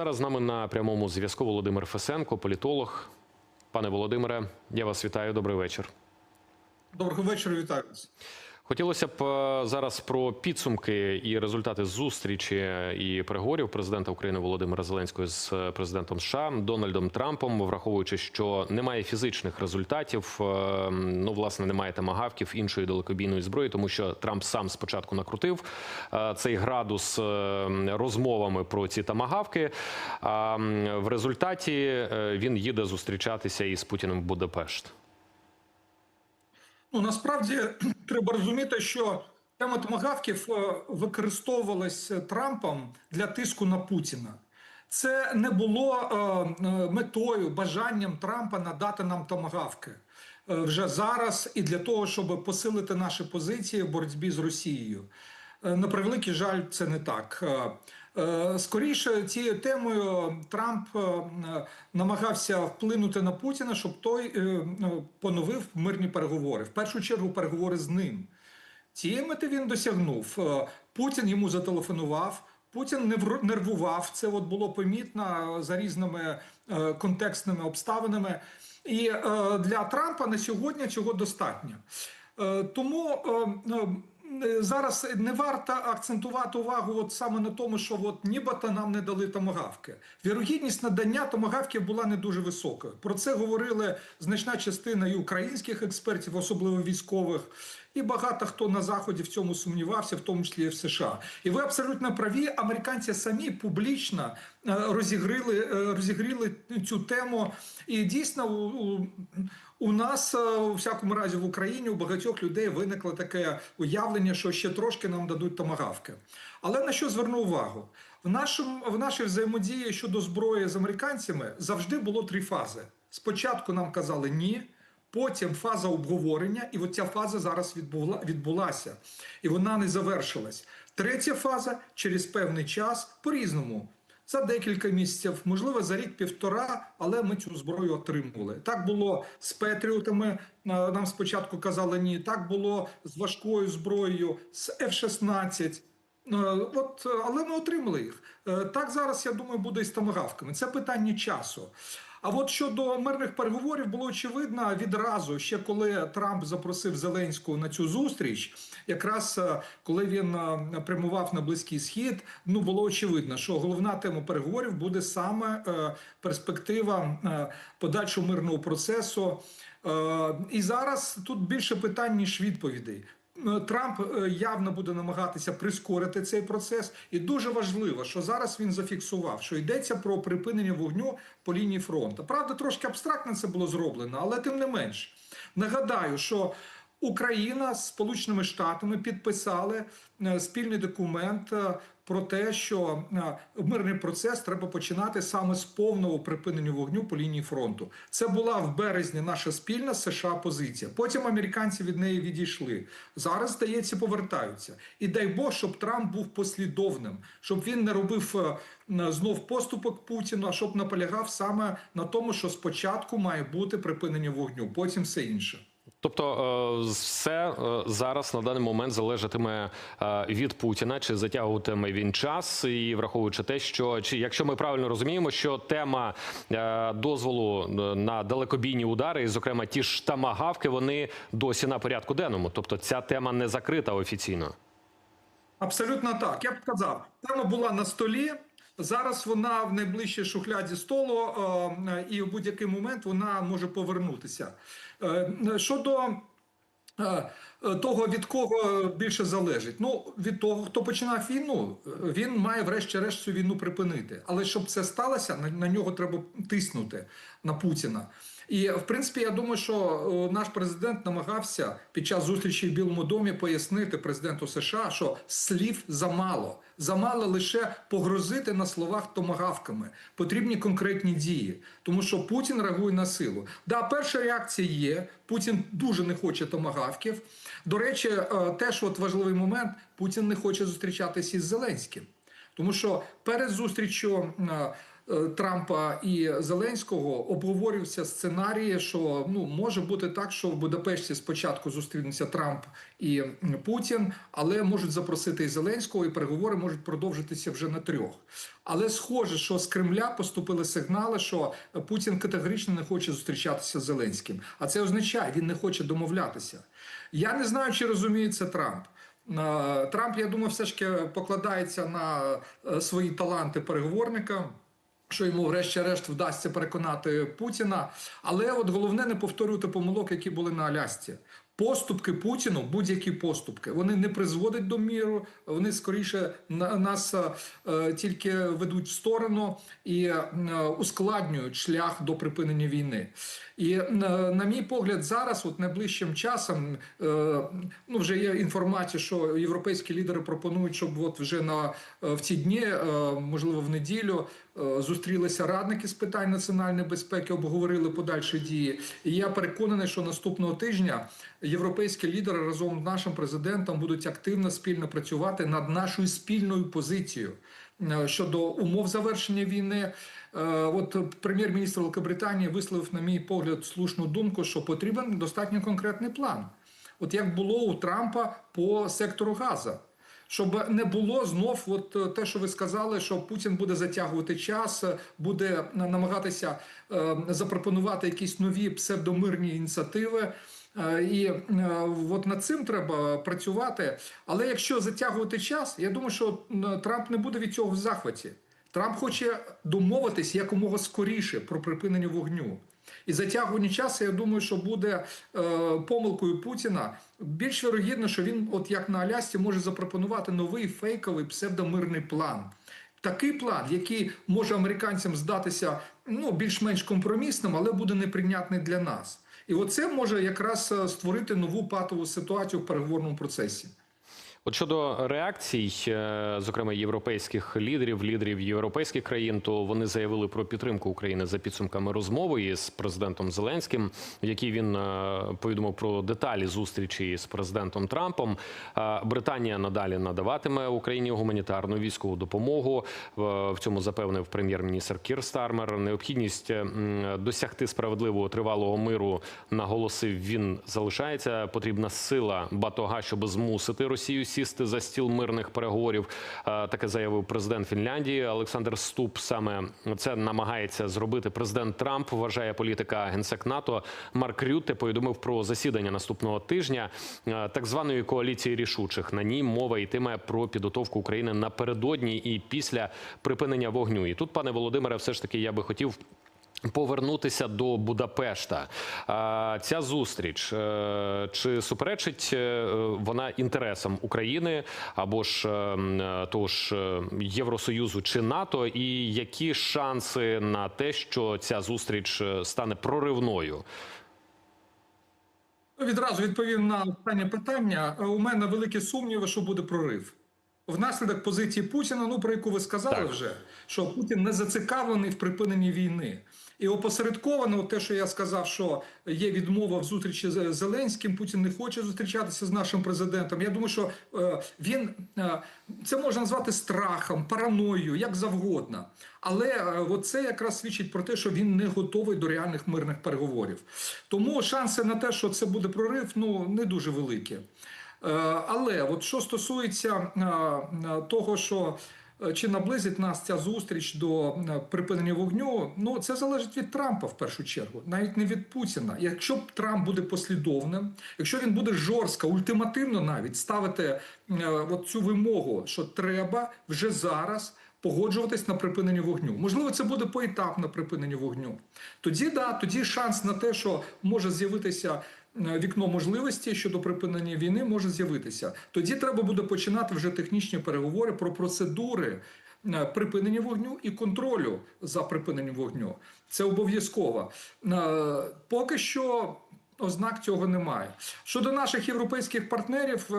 Зараз з нами на прямому зв'язку Володимир Фесенко, політолог. Пане Володимире, я вас вітаю. Добрий вечір. Доброго вечора, вітаю вас. Хотілося б е, зараз про підсумки і результати зустрічі і переговорів президента України Володимира Зеленського з е, президентом США Дональдом Трампом, враховуючи, що немає фізичних результатів. е, Ну, власне, немає тамагавків іншої далекобійної зброї, тому що Трамп сам спочатку накрутив цей градус розмовами про ці тамагавки. А в результаті він їде зустрічатися із Путіним в Будапешт. Ну насправді треба розуміти, що тема томагавків використовувалася використовувалась Трампом для тиску на Путіна. Це не було е, е, метою, бажанням Трампа надати нам томагавки е, вже зараз і для того, щоб посилити наші позиції в боротьбі з Росією. Е, На превеликий жаль, це не так. Е, Скоріше цією темою Трамп е, намагався вплинути на Путіна, щоб той е, е, поновив мирні переговори. В першу чергу переговори з ним. Цієї мети він досягнув. Путін йому зателефонував. Путін нервував. Це от було помітно за різними контекстними обставинами. І для Трампа на сьогодні цього достатньо. Тому зараз не варто акцентувати увагу от саме на тому, що от нібито нам не дали томагавки. Вірогідність надання томогавків була не дуже високою. Про це говорили значна частина і українських експертів, особливо військових, і багато хто на заході в цьому сумнівався, в тому числі і в США. І ви абсолютно праві. Американці самі публічно е, розігрили, е, розігріли цю тему. І дійсно у, у, нас е, у всякому разі в Україні у багатьох людей виникло таке уявлення, що ще трошки нам дадуть томагавки. Але на що зверну увагу? В нашому в нашій взаємодії щодо зброї з американцями завжди було три фази. Спочатку нам казали ні. Потім фаза обговорення, і от ця фаза зараз відбула, відбулася, і вона не завершилась. Третя фаза через певний час по-різному. За декілька місяців, можливо, за рік-півтора, але ми цю зброю отримували. Так було з Петріотами. е, Нам спочатку казали ні. Так було з важкою зброєю, з F-16. Е, От, але ми отримали їх. Е, Так зараз, я думаю, буде і з томагавками. Це питання часу. А от щодо мирних переговорів було очевидно відразу, ще коли Трамп запросив Зеленського на цю зустріч, якраз е, коли він е, прямував на близький схід, ну було очевидно, що головна тема переговорів буде саме е, перспектива подальшого мирного процесу. І зараз тут більше питань ніж відповідей. Е, Трамп е, явно буде намагатися прискорити цей процес, і дуже важливо, що зараз він зафіксував, що йдеться про припинення вогню по лінії фронту. Правда, трошки абстрактно це було зроблено, але тим не менш нагадаю, що Україна з Сполученими Штатами підписали е, спільний документ е, про те, що е, мирний процес треба починати саме з повного припинення вогню по лінії фронту. Це була в березні наша спільна США позиція. Потім американці від неї відійшли. Зараз здається, повертаються. І дай Бог, щоб Трамп був послідовним, щоб він не робив знов поступок Путіну, а щоб наполягав саме на тому, що спочатку має бути припинення вогню, потім все інше. Тобто, е, все е, зараз на даний момент залежатиме е, від Путіна, чи затягуватиме він час, і враховуючи те, що чи якщо ми правильно розуміємо, що тема дозволу на далекобійні удари, і зокрема ті ж тамагавки, вони досі на порядку денному. Тобто, ця тема не закрита офіційно. Абсолютно так. Я б сказав, тема була на столі. Зараз вона в найближчій шухляді столу, е, і в будь-який момент вона може повернутися. Е, Щодо е, того, від кого більше залежить, ну від того, хто починав війну, він має врешті-решт цю війну припинити. Але щоб це сталося, на, на нього треба тиснути на Путіна. І в принципі, я думаю, що е, наш президент намагався під час зустрічі в Білому домі пояснити президенту США, що слів замало. Замало лише погрозити на словах томагавками. Потрібні конкретні дії, тому що Путін реагує на силу. Да, перша реакція є. Путін дуже не хоче томагавків. До речі, е, теж от важливий момент: Путін не хоче зустрічатися із Зеленським. Тому що перед зустрічю е, Трампа і Зеленського обговорювався сценарій, що ну може бути так, що в Будапешті спочатку зустрінуться Трамп і Путін, але можуть запросити і Зеленського, і переговори можуть продовжитися вже на трьох. Але схоже, що з Кремля поступили сигнали, що Путін категорично не хоче зустрічатися з Зеленським. А це означає, він не хоче домовлятися. Я не знаю, чи розуміє це Трамп. Е, Трамп, я думаю, все ж таки покладається на е, свої таланти переговорника. Що йому, врешті-решт, вдасться переконати Путіна, але от головне не повторювати помилок, які були на Алясці. Поступки Путіну, будь-які поступки, вони не призводять до міру, вони скоріше на- нас е, тільки ведуть в сторону і е, ускладнюють шлях до припинення війни. І е, на мій погляд, зараз, от найближчим часом, ну вже є інформація, що європейські лідери пропонують, щоб от вже на в ці дні, можливо, в неділю. Е, Зустрілися радники з питань національної безпеки, обговорили подальші дії. І я переконаний, що наступного тижня європейські лідери разом з нашим президентом будуть активно спільно працювати над нашою спільною позицією е, щодо умов завершення війни. Е, От прем'єр-міністр Великобританії висловив, на мій погляд, слушну думку, що потрібен достатньо конкретний план. От як було у Трампа по сектору Газа. Щоб не було знов, от е, те, що ви сказали, що Путін буде затягувати час, е, буде намагатися е, запропонувати якісь нові псевдомирні ініціативи. І от над цим треба працювати. Але якщо затягувати час, я думаю, що Трамп не буде від цього в захваті. Трамп хоче домовитись якомога скоріше про припинення вогню. І затягування часу, я думаю, що буде е, помилкою Путіна. Більш вірогідно, що він, от як на Алясці, може запропонувати новий фейковий псевдомирний план. Такий план, який може американцям здатися ну, більш-менш компромісним, але буде неприйнятний для нас. І оце може якраз е, створити нову патову ситуацію в переговорному процесі. От щодо реакцій, е, зокрема європейських лідерів, лідерів європейських країн, то вони заявили про підтримку України за підсумками розмови із президентом Зеленським, в якій він е, повідомив про деталі зустрічі з президентом Трампом. Е, Британія надалі надаватиме Україні гуманітарну військову допомогу. В цьому запевнив прем'єр-міністр Кір Стармер. Необхідність досягти справедливого тривалого миру наголосив він залишається. Потрібна сила батога, щоб змусити Росію сісти за стіл мирних переговорів. Е, Таке заявив президент Фінляндії Олександр Ступ. Саме це намагається зробити президент Трамп. Вважає політика генсек НАТО Марк Рютте повідомив про засідання наступного тижня е, так званої коаліції рішучих. На ній мова йтиме про підготовку України напередодні і після припинення вогню. І тут, пане Володимире, все ж таки я би хотів. Повернутися до Будапешта. Ця зустріч е, чи суперечить е, вона інтересам України або ж е, того ж Євросоюзу чи НАТО, і які шанси на те, що ця зустріч стане проривною? Відразу відповім на останнє питання. У мене великі сумніви, що буде прорив. Внаслідок позиції Путіна, ну про яку ви сказали Так. вже, що Путін не зацікавлений в припиненні війни. І опосередковано, те, що я сказав, що є відмова в зустрічі з Зеленським, Путін не хоче зустрічатися з нашим президентом. Я думаю, що е, він е, це можна назвати страхом, параноєю, як завгодно. Але е, це якраз свідчить про те, що він не готовий до реальних мирних переговорів. Тому шанси на те, що це буде прорив, ну не дуже великі. Е, Але от що стосується е, е, того, що чи наблизить нас ця зустріч до припинення вогню, ну це залежить від Трампа в першу чергу, навіть не від Путіна. Якщо Трамп буде послідовним, якщо він буде жорстко, ультимативно навіть ставити от цю вимогу, що треба вже зараз. Погоджуватись на припинення вогню. Можливо, це буде поетапне припинення вогню. Тоді да, тоді шанс на те, що може з'явитися вікно можливості щодо припинення війни, може з'явитися. Тоді треба буде починати вже технічні переговори про процедури е, припинення вогню і контролю за припиненням вогню. Це обов'язково. Е, Поки що. Ознак цього немає. Щодо наших європейських партнерів, е,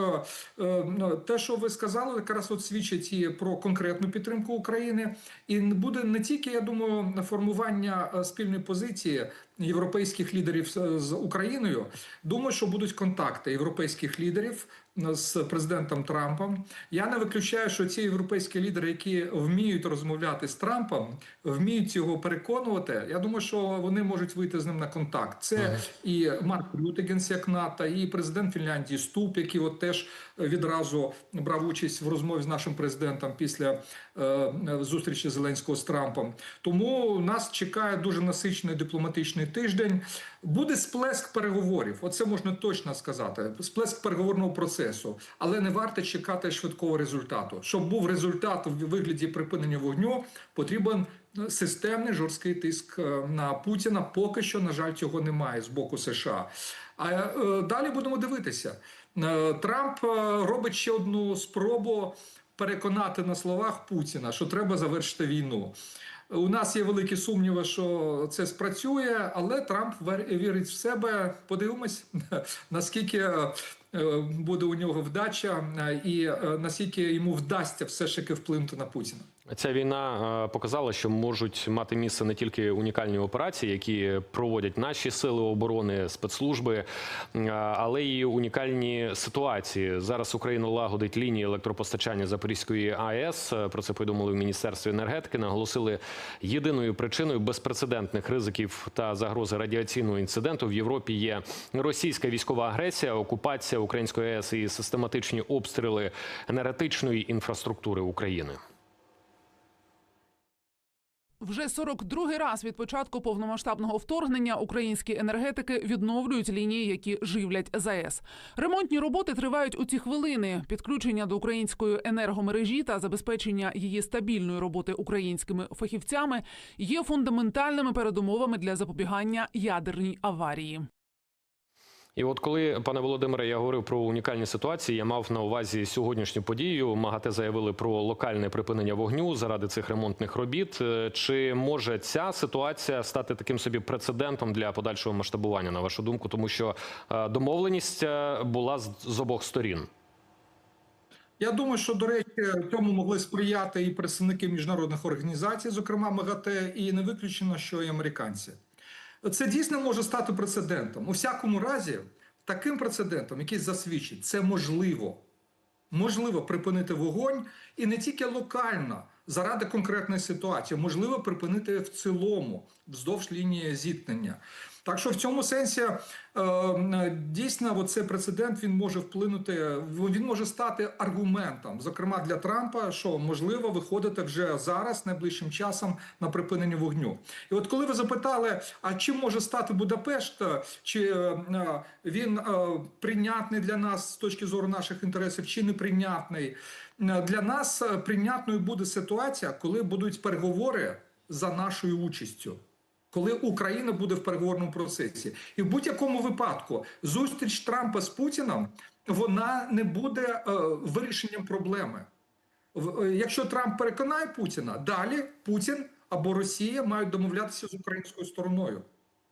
е, ну, те, що ви сказали, якраз от свідчить і про конкретну підтримку України. І буде не тільки, я думаю, формування е, спільної позиції європейських лідерів з- Україною. Думаю, що будуть контакти європейських лідерів з президентом Трампом. Я не виключаю, що ці європейські лідери, які вміють розмовляти з Трампом, вміють його переконувати. Я думаю, що вони можуть вийти з ним на контакт. Це і Марк Рюте, генсек НАТО, і президент Фінляндії Ступ, який от теж відразу брав участь в розмові з нашим президентом після е, зустрічі Зеленського з Трампом. Тому нас чекає дуже насичений дипломатичний тиждень. Буде сплеск переговорів. Оце можна точно сказати. Сплеск переговорного процесу, але не варто чекати швидкого результату. Щоб був результат у вигляді припинення вогню, потрібен системний жорсткий тиск е, на Путіна. Поки що, на жаль, цього немає з боку США. А е, далі будемо дивитися. Е, Трамп е, робить ще одну спробу переконати на словах Путіна, що треба завершити війну. У нас є великі сумніви, що це спрацює, але Трамп вірить в себе. Подивимось, наскільки е, буде у нього вдача, е, і е, наскільки йому вдасться все ж таки вплинути на Путіна. Ця війна е, показала, що можуть мати місце не тільки унікальні операції, які проводять наші сили оборони, спецслужби, е, але й унікальні ситуації. Зараз Україна лагодить лінії електропостачання Запорізької АЕС. Про це повідомили в міністерстві енергетики. Наголосили єдиною причиною безпрецедентних ризиків та загрози радіаційного інциденту в Європі є російська військова агресія, окупація української АЕС і систематичні обстріли енергетичної інфраструктури України. Вже 42-й раз від початку повномасштабного вторгнення українські енергетики відновлюють лінії, які живлять ЗАЕС. Ремонтні роботи тривають у ці хвилини. Підключення до української енергомережі та забезпечення її стабільної роботи українськими фахівцями є фундаментальними передумовами для запобігання ядерній аварії. І от коли, пане Володимире, я говорив про унікальні ситуації, я мав на увазі сьогоднішню подію. МАГАТЕ заявили про локальне припинення вогню заради цих ремонтних робіт. Е, Чи може ця ситуація стати таким собі прецедентом для подальшого масштабування, на вашу думку? Тому що е, домовленість е, була з, обох сторін. Я думаю, що до речі, цьому могли сприяти і представники міжнародних організацій, зокрема МАГАТЕ, і не виключено, що і американці. Це дійсно може стати прецедентом. У всякому разі, таким прецедентом, який засвідчить, це можливо. Можливо припинити вогонь і не тільки локально заради конкретної ситуації, можливо припинити в цілому вздовж лінії зіткнення. Так що в цьому сенсі е, дійсно цей прецедент він може вплинути, він може стати аргументом, зокрема для Трампа, що можливо виходити вже зараз, найближчим часом, на припинення вогню. І от коли ви запитали, а чим може стати Будапешт, чи е, він е, прийнятний для нас з точки зору наших інтересів, чи неприйнятний, Е, для нас е, прийнятною буде ситуація, коли будуть переговори за нашою участю коли Україна буде в переговорному процесі, і в будь-якому випадку зустріч Трампа з Путіном вона не буде е, вирішенням проблеми. В- е, Якщо Трамп переконає Путіна, далі Путін або Росія мають домовлятися з українською стороною.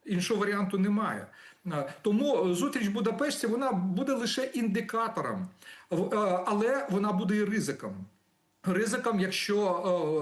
Іншого варіанту немає. Е, Тому зустріч в Будапешті вона буде лише індикатором, е, але вона буде і ризиком. Ризиком, якщо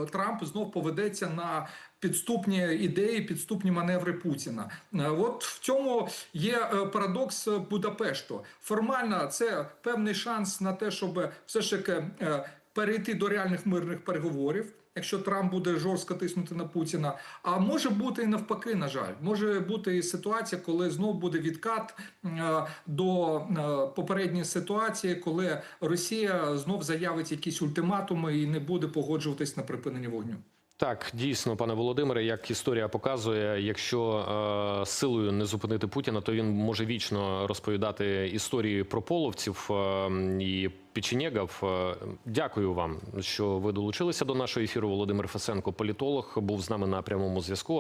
е, Трамп знов поведеться на підступні ідеї, підступні маневри Путіна. Е, От в цьому є е, парадокс Будапешту. Формально це певний шанс на те, щоб все ж таки е, перейти до реальних мирних переговорів. Якщо Трамп буде жорстко тиснути на Путіна, а може бути і навпаки, на жаль, може бути і ситуація, коли знов буде відкат е, до е, попередньої ситуації, коли Росія знов заявить якісь ультиматуми і не буде погоджуватись на припинення вогню. Так, дійсно, пане Володимире, як історія показує, якщо е, силою не зупинити Путіна, то він може вічно розповідати історії про половців е, і печенєгів. Е, Дякую вам, що ви долучилися до нашого ефіру. Володимир Фесенко, політолог, був з нами на прямому зв'язку.